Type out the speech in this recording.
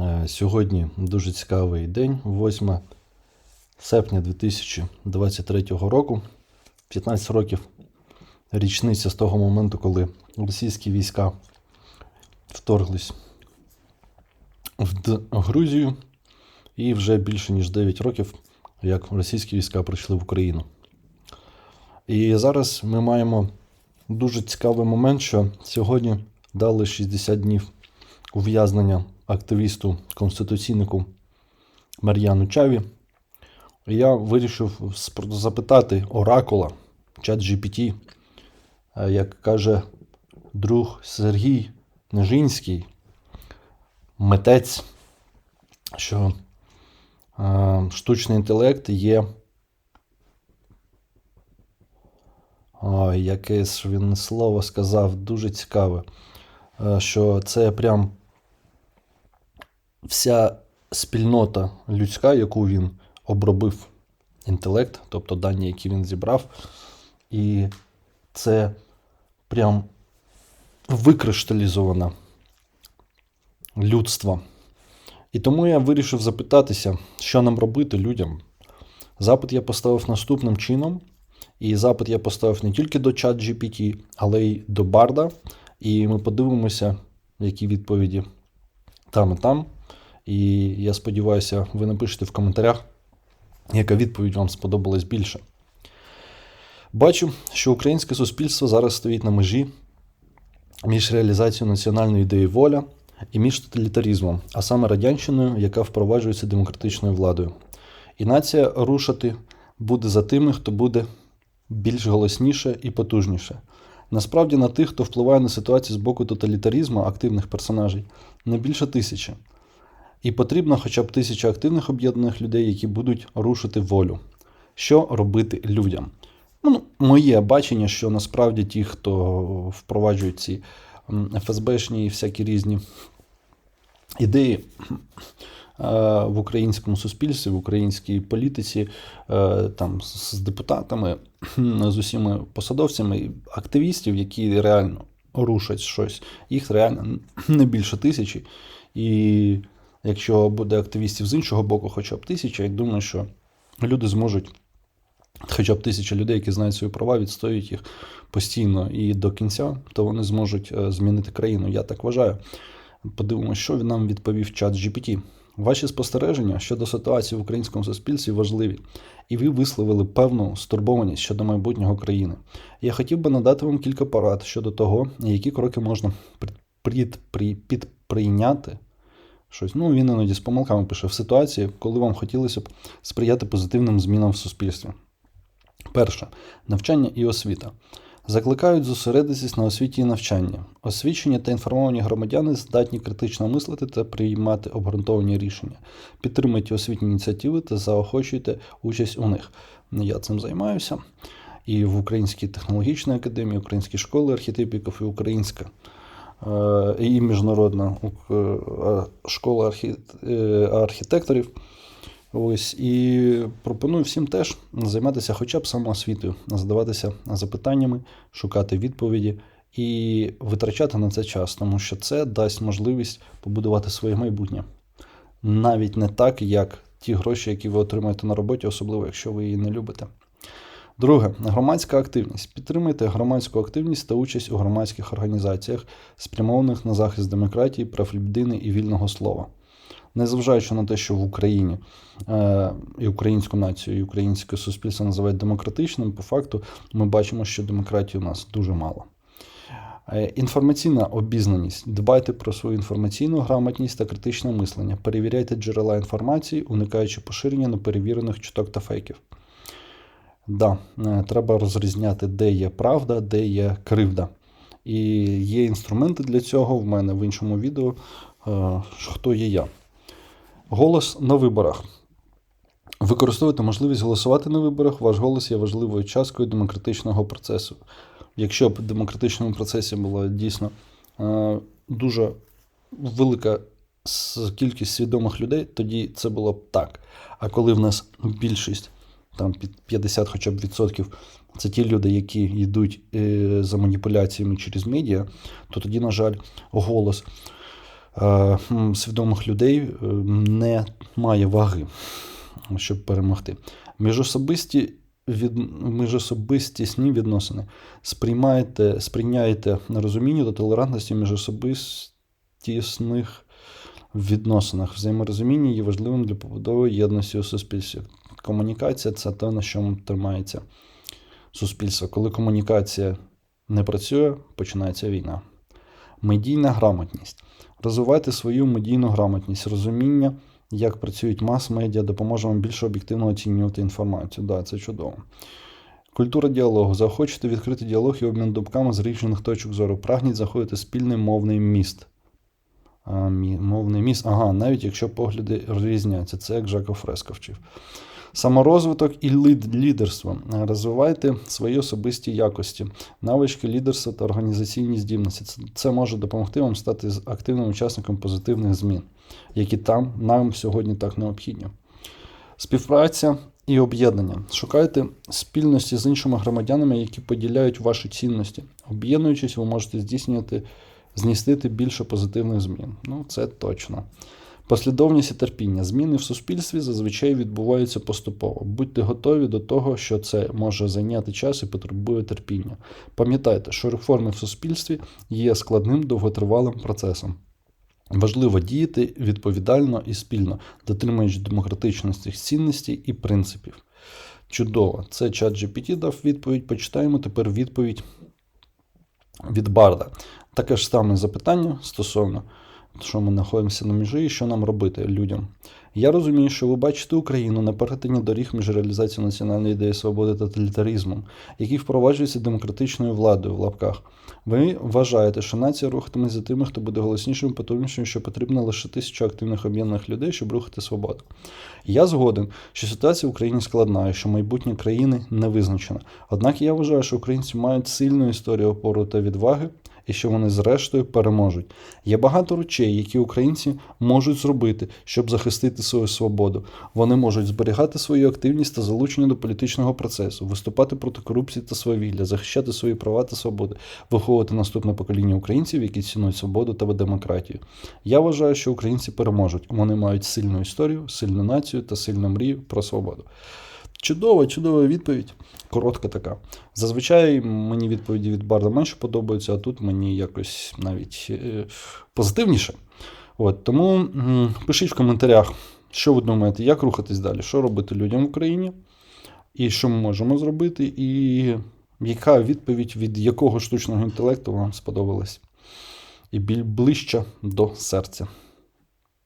Е, Сьогодні дуже цікавий день, 8 серпня 2023 року. 15 років річниця з того моменту, коли російські війська вторглись в Грузію, і вже більше ніж 9 років, як російські війська прийшли в Україну. І зараз ми маємо дуже цікавий момент, що сьогодні дали 60 днів ув'язнення активісту конституційнику Мар'яну Чаві. Я вирішив запитати оракула чат GPT, е, як каже друг Сергій Нежинський, митець, що е, штучний інтелект є. Ой, яке він слово сказав, дуже цікаве. Е, Що це прям вся спільнота людська, яку він обробив інтелект, тобто дані, які він зібрав, і це прям викришталізовано людство. І тому я вирішив запитатися, що нам робити людям. Запит я поставив наступним чином. І запит я поставив не тільки до чат GPT, але й до Барда. І ми подивимося, які відповіді там і там. І я сподіваюся, ви напишете в коментарях, яка відповідь вам сподобалась більше. Бачу, що українське суспільство зараз стоїть на межі між реалізацією національної ідеї воля і між тоталітаризмом, а саме радянщиною, яка впроваджується демократичною владою. І нація рушити буде за тими, хто буде більш голосніше і потужніше. Насправді на тих, хто впливає на ситуацію з боку тоталітаризму активних персонажей, не більше тисячі. І потрібно хоча б тисяча активних об'єднаних людей, які будуть рушити волю. Що робити людям? Ну, моє бачення, що насправді ті, хто впроваджують ці ФСБшні і всякі різні ідеї е, в українському суспільстві, в українській політиці, е, там з з депутатами, з усіма посадовцями, активістів, які реально рушать щось, їх реально не більше тисячі. І якщо буде активістів з іншого боку, хоча б тисяча, я думаю, що люди зможуть. Хоча б тисяча людей, які знають свої права, відстоюють їх постійно і до кінця, то вони зможуть е, змінити країну. Я так вважаю. Подивимося, що він нам відповів чат GPT. Ваші спостереження щодо ситуації в українському суспільстві важливі, і ви висловили певну стурбованість щодо майбутнього країни. Я хотів би надати вам кілька порад щодо того, які кроки можна підприйняти. Щось. Ну, він іноді з помилками пише в ситуації, коли вам хотілося б сприяти позитивним змінам в суспільстві. Перше навчання і освіта. Закликають зосередитись на освіті і навчанні. Освічені та інформовані громадяни здатні критично мислити та приймати обґрунтовані рішення. Підтримуйте освітні ініціативи та заохочуйте участь у них. Я цим займаюся. І в Українській технологічній академії, Українській школи архітипіків і Українська і міжнародна е, школа е, архітекторів. Ось і пропоную всім теж займатися хоча б самоосвітою, задаватися запитаннями, шукати відповіді і витрачати на це час, тому що це дасть можливість побудувати своє майбутнє. Навіть не так, як ті гроші, які ви отримаєте на роботі, особливо якщо ви її не любите. Друге, громадська активність. Підтримуйте громадську активність та участь у громадських організаціях, спрямованих на захист демократії, прав людини і вільного слова. Незважаючи на те, що в Україні е, і українську націю, і українське суспільство називають демократичним, по факту ми бачимо, що демократії у нас дуже мало. Е, Інформаційна обізнаність. Дбайте про свою інформаційну грамотність та критичне мислення. Перевіряйте джерела інформації, уникаючи поширення неперевірених чуток та фейків. Да, е, треба розрізняти, де є правда, де є кривда. І є інструменти для цього в мене в іншому відео, е, хто є я. Голос на виборах. Використовуйте можливість голосувати на виборах. Ваш голос є важливою часткою демократичного процесу. Якщо б в демократичному процесі була дійсно е, дуже велика кількість свідомих людей, тоді це було б так. А коли в нас більшість, там під 50 хоча б відсотків, це ті люди, які йдуть е, за маніпуляціями через медіа, то тоді, на жаль, голос е, свідомих людей е, не має ваги, щоб перемогти. Міжособисті від, міжособистісні відносини сприймаєте, сприйняєте на розуміння та толерантності міжособистісних відносинах. Взаєморозуміння є важливим для побудови єдності у суспільстві. Комунікація це те, на чому тримається суспільство. Коли комунікація не працює, починається війна. Медійна грамотність. Розвивайте свою медійну грамотність, розуміння, як працюють мас-медіа, допоможе вам більше об'єктивно оцінювати інформацію. Да, це чудово. Культура діалогу. Заохочуйте відкрити діалог і обмін думками з різних точок зору. Прагніть заходити спільний мовний міст. А, мі- мовний міст. Ага, навіть якщо погляди різняться. Це як Жако Фреско вчив. Саморозвиток і лід- лідерство. Розвивайте свої особисті якості, навички лідерства та організаційні здібності. Це може допомогти вам стати активним учасником позитивних змін, які там нам сьогодні так необхідні. Співпраця і об'єднання. Шукайте спільності з іншими громадянами, які поділяють ваші цінності. Об'єднуючись, ви можете здійснювати, зністити більше позитивних змін. Ну, це точно. Послідовність і терпіння. Зміни в суспільстві зазвичай відбуваються поступово. Будьте готові до того, що це може зайняти час і потребує терпіння. Пам'ятайте, що реформи в суспільстві є складним довготривалим процесом. Важливо діяти відповідально і спільно, дотримуючи демократичних цінностей і принципів. Чудово. Це чат GPT дав відповідь. Почитаємо тепер відповідь від Барда. Таке ж саме запитання стосовно, що ми знаходимося на межі і що нам робити людям. Я розумію, що ви бачите Україну на перетині доріг між реалізацією національної ідеї свободи та тоталітаризмом, який впроваджується демократичною владою в лапках. Ви вважаєте, що нація рухатиме за тими, хто буде голоснішим, потужнішим, що потрібно лише тисячу активних об'єднаних людей, щоб рухати свободу. Я згоден, що ситуація в Україні складна і що майбутнє країни не визначено. Однак я вважаю, що українці мають сильну історію опору та відваги, і що вони зрештою переможуть. Є багато речей, які українці можуть зробити, щоб захистити свою свободу. Вони можуть зберігати свою активність та залучення до політичного процесу, виступати проти корупції та свавілля, захищати свої права та свободи, виховувати наступне покоління українців, які цінують свободу та демократію. Я вважаю, що українці переможуть. Вони мають сильну історію, сильну націю та сильну мрію про свободу. Чудова, чудова відповідь. Коротка така. Зазвичай мені відповіді від Барда менше подобаються, а тут мені якось навіть е, позитивніше. От, тому пишіть в коментарях, що ви думаєте, як рухатись далі, що робити людям в Україні, і що ми можемо зробити, і яка відповідь від якого штучного інтелекту вам сподобалась і ближче до серця.